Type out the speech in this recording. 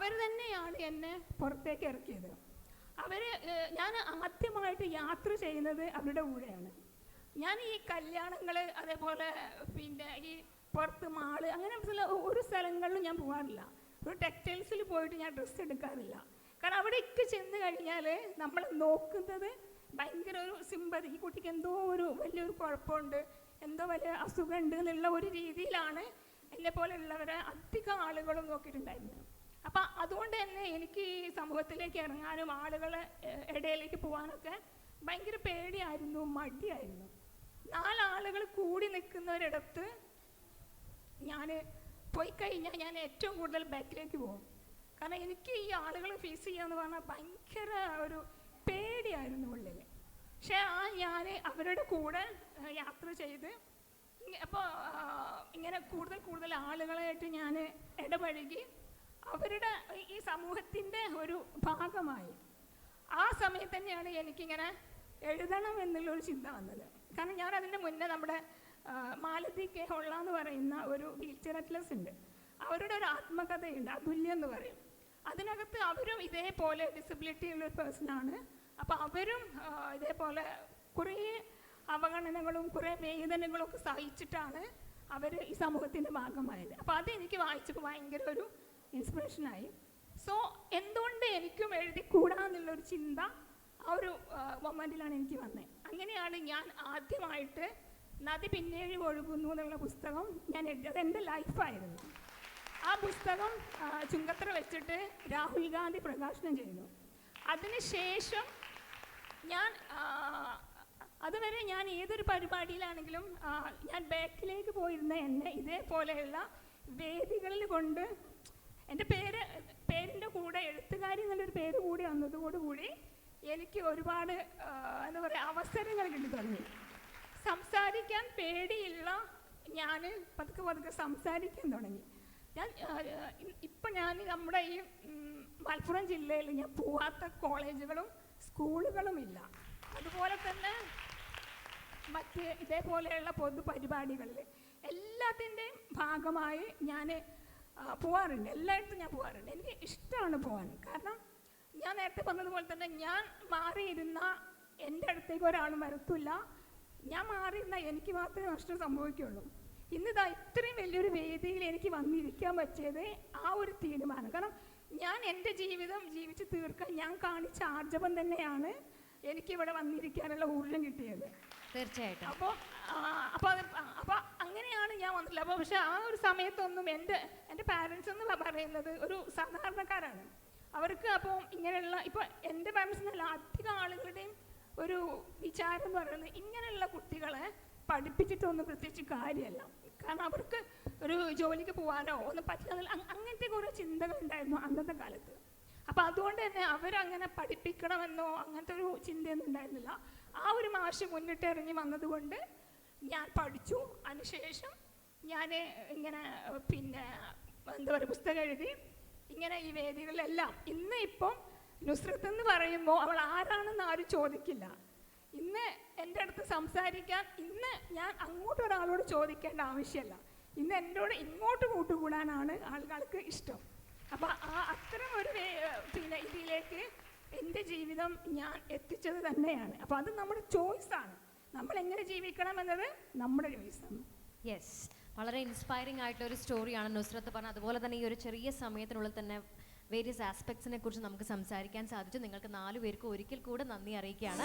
അവർ തന്നെയാണ് എന്നെ പുറത്തേക്ക് ഇറക്കിയത്. അവർ ഞാൻ ആദ്യമായിട്ട് യാത്ര ചെയ്യുന്നത് അവരുടെ കൂടെയാണ് ഞാൻ ഈ കല്യാണങ്ങൾ അതേപോലെ പിന്നെ ഈ പുറത്ത് മാൾ അങ്ങനെ ഒരു സ്ഥലങ്ങളിലും ഞാൻ പോകാറില്ല ഒരു ടെക്സ്റ്റൈൽസിൽ പോയിട്ട് ഞാൻ ഡ്രസ്സ് എടുക്കാറില്ല. കാരണം അവിടേക്ക് ചെന്ന് കഴിഞ്ഞാൽ നമ്മൾ നോക്കുന്നത് ഭയങ്കര ഒരു സിമ്പതി ഈ കുട്ടിക്ക് എന്തോ ഒരു വലിയൊരു കുഴപ്പമുണ്ട് എന്തോ വലിയ അസുഖമുണ്ട് എന്നുള്ള ഒരു രീതിയിലാണ് എന്നെ പോലെയുള്ളവരെ അധികം ആളുകളും നോക്കിയിട്ടുണ്ടായിരുന്നത്. അപ്പം അതുകൊണ്ട് തന്നെ എനിക്ക് ഈ സമൂഹത്തിലേക്ക് ഇറങ്ങാനും ആളുകളെ ഇടയിലേക്ക് പോകാനൊക്കെ ഭയങ്കര പേടിയായിരുന്നു മടിയായിരുന്നു. നാലാളുകൾ കൂടി നിൽക്കുന്നൊരിടത്ത് ഞാൻ പോയി കഴിഞ്ഞാൽ ഞാൻ ഏറ്റവും കൂടുതൽ ബാക്കിലേക്ക് പോകും. കാരണം എനിക്ക് ഈ ആളുകൾ ഫേസ് ചെയ്യാന്ന് പറഞ്ഞാൽ ഭയങ്കര ഒരു പേടിയായിരുന്നു ഉള്ളിൽ പക്ഷേ ആ ഞാൻ അവരുടെ കൂടെ യാത്ര ചെയ്ത് അപ്പോൾ ഇങ്ങനെ കൂടുതൽ കൂടുതൽ ആളുകളായിട്ട് ഞാൻ ഇടപഴകി അവരുടെ ഈ- സമൂഹത്തിന്റെ ഒരു ഭാഗമായി. ആ സമയത്ത് തന്നെയാണ് എനിക്കിങ്ങനെ എഴുതണം എന്നുള്ളൊരു ചിന്ത വന്നത്. കാരണം ഞാൻ അതിന്റെ മുന്നേ നമ്മുടെ മാലതി കെ. ഹൊള്ള എന്ന് പറയുന്ന ഒരു വീൽചെയർ അറ്റ്ലസ് ഉണ്ട്. അവരുടെ ഒരു ആത്മകഥയുണ്ട് അതുല്യം എന്ന് പറയും. അതിനകത്ത് അവരും ഇതേപോലെ ഡിസബിലിറ്റി ഉള്ള ഒരു പേഴ്സണാണ് അപ്പോൾ അവരും ഇതേപോലെ കുറേ അവഗണനകളും കുറേ വേദനകളും ഒക്കെ സഹിച്ചിട്ടാണ് അവർ ഈ സമൂഹത്തിന്റെ ഭാഗമായത്. അപ്പോൾ അത് എനിക്ക് വായിച്ചപ്പോൾ ഭയങ്കര ഒരു ഇൻസ്പിറേഷനായി. സോ എന്തുകൊണ്ട് എനിക്കും എഴുതിക്കൂടാന്നുള്ളൊരു ചിന്ത ആ ഒരു മൊമെന്റിലാണ് എനിക്ക് വന്നത് അങ്ങനെയാണ് ഞാൻ ആദ്യമായിട്ട് നദി പിന്നേഴ് ഒഴുകുന്നു എന്നുള്ള പുസ്തകം ഞാൻ എഴുതിയത് എന്റെ ലൈഫായിരുന്നു. ആ പുസ്തകം ചുങ്കത്ര വെച്ചിട്ട് രാഹുൽ ഗാന്ധി പ്രകാശനം ചെയ്തു. അതിനുശേഷം ഞാൻ അതുവരെ ഞാൻ ഏതൊരു പരിപാടിയിലാണെങ്കിലും ഞാൻ ബാക്കിലേക്ക് പോയിരുന്ന എന്നെ ഇതേപോലെയുള്ള വേദികളിൽ കൊണ്ട് എന്റെ പേര് പേരിന്റെ കൂടെ എഴുത്തുകാരി എന്നുള്ളൊരു പേര് കൂടി വന്നതോടുകൂടി എനിക്ക് ഒരുപാട് എന്താ പറയുക അവസരങ്ങൾ കിട്ടി തുടങ്ങി. സംസാരിക്കാൻ പേടിയുള്ള ഞാൻ പതുക്കെ പതുക്കെ സംസാരിക്കാൻ തുടങ്ങി. ഞാൻ ഇപ്പം ഞാൻ നമ്മുടെ ഈ മലപ്പുറം ജില്ലയിൽ ഞാൻ പോവാത്ത കോളേജുകളും സ്കൂളുകളും ഇല്ല. അതുപോലെ തന്നെ മറ്റ് ഇതേപോലെയുള്ള പൊതുപരിപാടികളിൽ എല്ലാത്തിന്റെയും ഭാഗമായി ഞാൻ പോവാറുണ്ട്. എല്ലായിടത്തും ഞാൻ പോവാറുണ്ട്. എനിക്ക് ഇഷ്ടമാണ് പോകാൻ കാരണം ഞാൻ നേരത്തെ പറഞ്ഞതുപോലെ തന്നെ ഞാൻ മാറിയിരുന്ന എന്റെ അടുത്തേക്ക് ഒരാൾ വരത്തില്ല ഞാൻ മാറിയിരുന്ന എനിക്ക് മാത്രമേ നഷ്ടം സംഭവിക്കുള്ളൂ ഇന്നിതാ ഇത്രയും വലിയൊരു വേദിയിൽ എനിക്ക് വന്നിരിക്കാൻ പറ്റിയത് ആ ഒരു തീരുമാനം. കാരണം ഞാൻ എന്റെ ജീവിതം ജീവിച്ച് തീർക്കാൻ ഞാൻ കാണിച്ച ആർജവം തന്നെയാണ് എനിക്കിവിടെ വന്നിരിക്കാനുള്ള ഊർജം കിട്ടിയത്. തീർച്ചയായിട്ടും. അപ്പോൾ അപ്പോൾ അപ്പൊ അങ്ങനെയാണ് ഞാൻ വന്നിട്ടില്ല അപ്പോൾ പക്ഷെ ആ ഒരു സമയത്തൊന്നും എന്റെ എന്റെ പാരൻസ് എന്ന് പറയുന്നത് ഒരു സാധാരണക്കാരാണ്. അവർക്ക് അപ്പോൾ ഇങ്ങനെയുള്ള ഇപ്പോൾ എന്റെ പാരന്റ്സ് എന്നല്ല അധികം ആളുകളുടെയും ഒരു വിചാരം പറയുന്നത് ഇങ്ങനെയുള്ള കുട്ടികളെ പഠിപ്പിച്ചിട്ടൊന്നും പ്രത്യേകിച്ച് കാര്യമല്ല. കാരണം അവർക്ക് ഒരു ജോലിക്ക് പോകാനോ ഒന്നും പറ്റില്ല. അങ്ങനത്തെ കുറേ ചിന്തകൾ ഉണ്ടായിരുന്നു അന്നത്തെ കാലത്ത്. അപ്പോൾ അതുകൊണ്ട് തന്നെ അവരങ്ങനെ പഠിപ്പിക്കണമെന്നോ അങ്ങനത്തെ ഒരു ചിന്തയൊന്നും ഉണ്ടായിരുന്നില്ല. ആ ഒരു മാഷ് മുന്നിട്ട് ഇറങ്ങി വന്നതുകൊണ്ട് ഞാൻ പഠിച്ചു. അതിനുശേഷം ഞാൻ ഇങ്ങനെ പിന്നെ എന്താ പറയുക പുസ്തകം എഴുതി. ഇങ്ങനെ ഈ വേദികളിലെല്ലാം ഇന്ന് ഇപ്പം നുസ്രത്ത് എന്ന് പറയുമ്പോൾ അവൾ ആരാണെന്ന് ആരും ചോദിക്കില്ല. ഇന്ന് എന്റെ അടുത്ത് സംസാരിക്കാൻ ഇന്ന് ഞാൻ അങ്ങോട്ട് ഒരാളോട് ചോദിക്കേണ്ട ആവശ്യമില്ല. ഇന്ന് എന്നോട് ഇങ്ങോട്ട് കൂട്ടുകൂടാനാണ് ആളുകൾക്ക് ഇഷ്ടം. അപ്പോൾ ആ അത്തരം ഒരു പിന്നെ ഇതിലേക്ക് എന്റെ ജീവിതം ഞാൻ എത്തിച്ചത് തന്നെയാണ്. അപ്പൊ അത് നമ്മുടെ ചോയ്സ് ആണ്. നമ്മൾ എങ്ങനെ ജീവിക്കണം എന്നത് നമ്മുടെ ചോയ്സാണ് യെസ് വളരെ ഇൻസ്പയറിംഗ് ആയിട്ടുള്ള ഒരു സ്റ്റോറിയാണ് നുസ്രത്ത് പറഞ്ഞത്. അതുപോലെ തന്നെ ഈ ഒരു ചെറിയ സമയത്തിനുള്ളിൽ തന്നെ വേരിയസ് ആസ്പെക്ട്സിനെ കുറിച്ച് നമുക്ക് സംസാരിക്കാൻ സാധിച്ചു. നിങ്ങൾക്ക് നാലു പേർക്ക് ഒരിക്കൽ കൂടെ നന്ദി അറിയിക്കുകയാണ്.